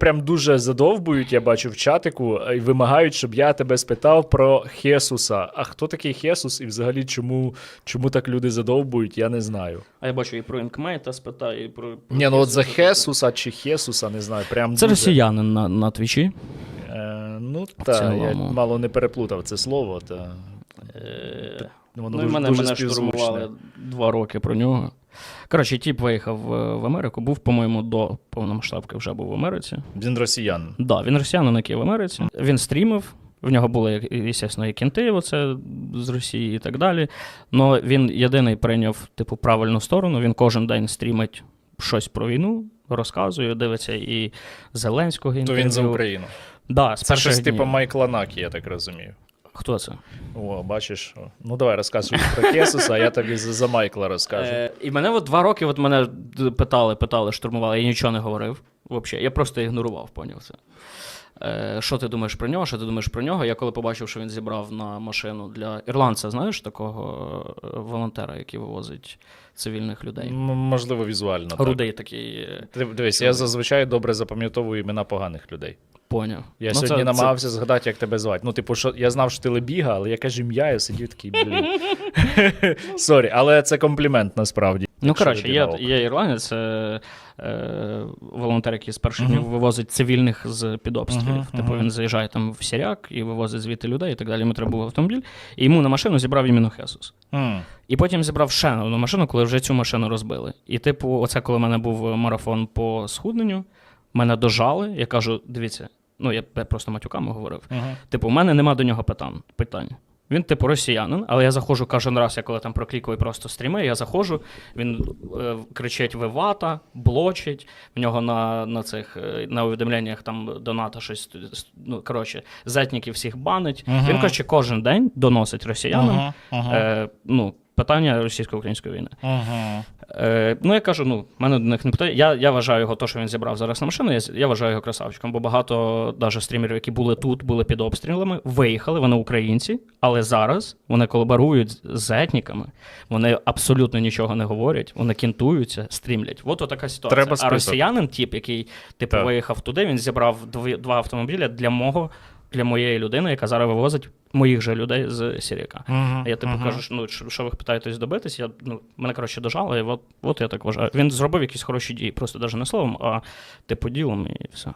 прям дуже задовбують, я бачу в чатику, і вимагають, щоб я тебе спитав про Хесуса. А хто такий Хесус і взагалі чому, чому так люди задовбують, я не знаю. А я бачу і про інкмейта спитаю, і про. про Ні, ну от за Хесуса. Хесуса чи Хесуса, не знаю. Прям Це дуже. росіянин на, на твічі. Е, ну так, я мало не переплутав це слово, та Е, воно Ну, дуже, мене, дуже мене штурмували. Два роки про нього. Коротше, тіп виїхав в Америку, був, по-моєму, до повномасштабки вже був в Америці. Він росіян. Да, він росіянин, який в Америці. Він стрімив. В нього були, звісно, і кінти оце з Росії і так далі. Але він єдиний прийняв типу правильну сторону. Він кожен день стрімить щось про війну, розказує, дивиться і Зеленського То він за Україну. Да, з Це щось типу. Майкла Накі, я так розумію. Хто це? О, бачиш. Ну давай розказуй про Хесуса, а я тобі за, Майкла розкажу. Е, і мене от два роки от мене питали, питали, штурмували, я нічого не говорив. Взагалі, я просто ігнорував, поняв це. Е, що ти думаєш про нього? Що ти думаєш про нього? Я коли побачив, що він зібрав на машину для ірландця, знаєш такого е, волонтера, який вивозить цивільних людей. М- можливо, візуально. Так. Такий е, Дивись, я зазвичай добре запам'ятовую імена поганих людей. Поняв. Я Ну, сьогодні це- намагався згадати, як тебе звати. Ну, типу, що я знав, що ти лебіга, але я кажу ім'я, я сидів такий, блін. Сорі, але це комплімент насправді. Ну, коротше, на око. ірландець, е, е, волонтер, який з перших днів вивозить цивільних з під обстрілів. Типу він заїжджає там в Сіряк і вивозить звідти людей і так далі. Йому треба був автомобіль. І йому на машину зібрав іменно Хесус. І потім зібрав ще одну машину, коли вже цю машину розбили. І, типу, оце коли в мене був марафон по схудненню, мене дожали. Я кажу: дивіться, ну я просто матюками говорив. Мгм. Типу, у мене нема до нього питань. питань. Він, типу, росіянин, але я заходжу кожен раз, я коли там проклікую просто стріми, я заходжу, він е, кричить вивата, блочить, в нього на, на цих е, на увідомленнях там доната щось. Ну, коротше, зетників всіх банить. Мгм. Він, коротше, кожен день доносить росіянам Ага, ага, е, ну, питання російсько-української війни. ага. Е, ну, я кажу, ну, в мене до них не питає. Я, я вважаю його, то, що він зібрав зараз на машину, я, я вважаю його красавчиком, бо багато навіть стрімерів, які були тут, були під обстрілами, виїхали, вони українці, але зараз вони колаборують з- з етніками, вони абсолютно нічого не говорять, вони кінтуються, стрімлять. От така ситуація. Треба а росіянин, тип, який типу, Так. виїхав туди, він зібрав дві, два автомобіля для мого. Для моєї людини, яка зараз вивозить моїх же людей з Сіріка. А я типу мгм. кажу, ну, що, що ви питаєтесь добитись? Я, ну, мене, коротше, дожали, і от, от я так вважаю. Він зробив якісь хороші дії, просто навіть не словом, а типу ділом і все.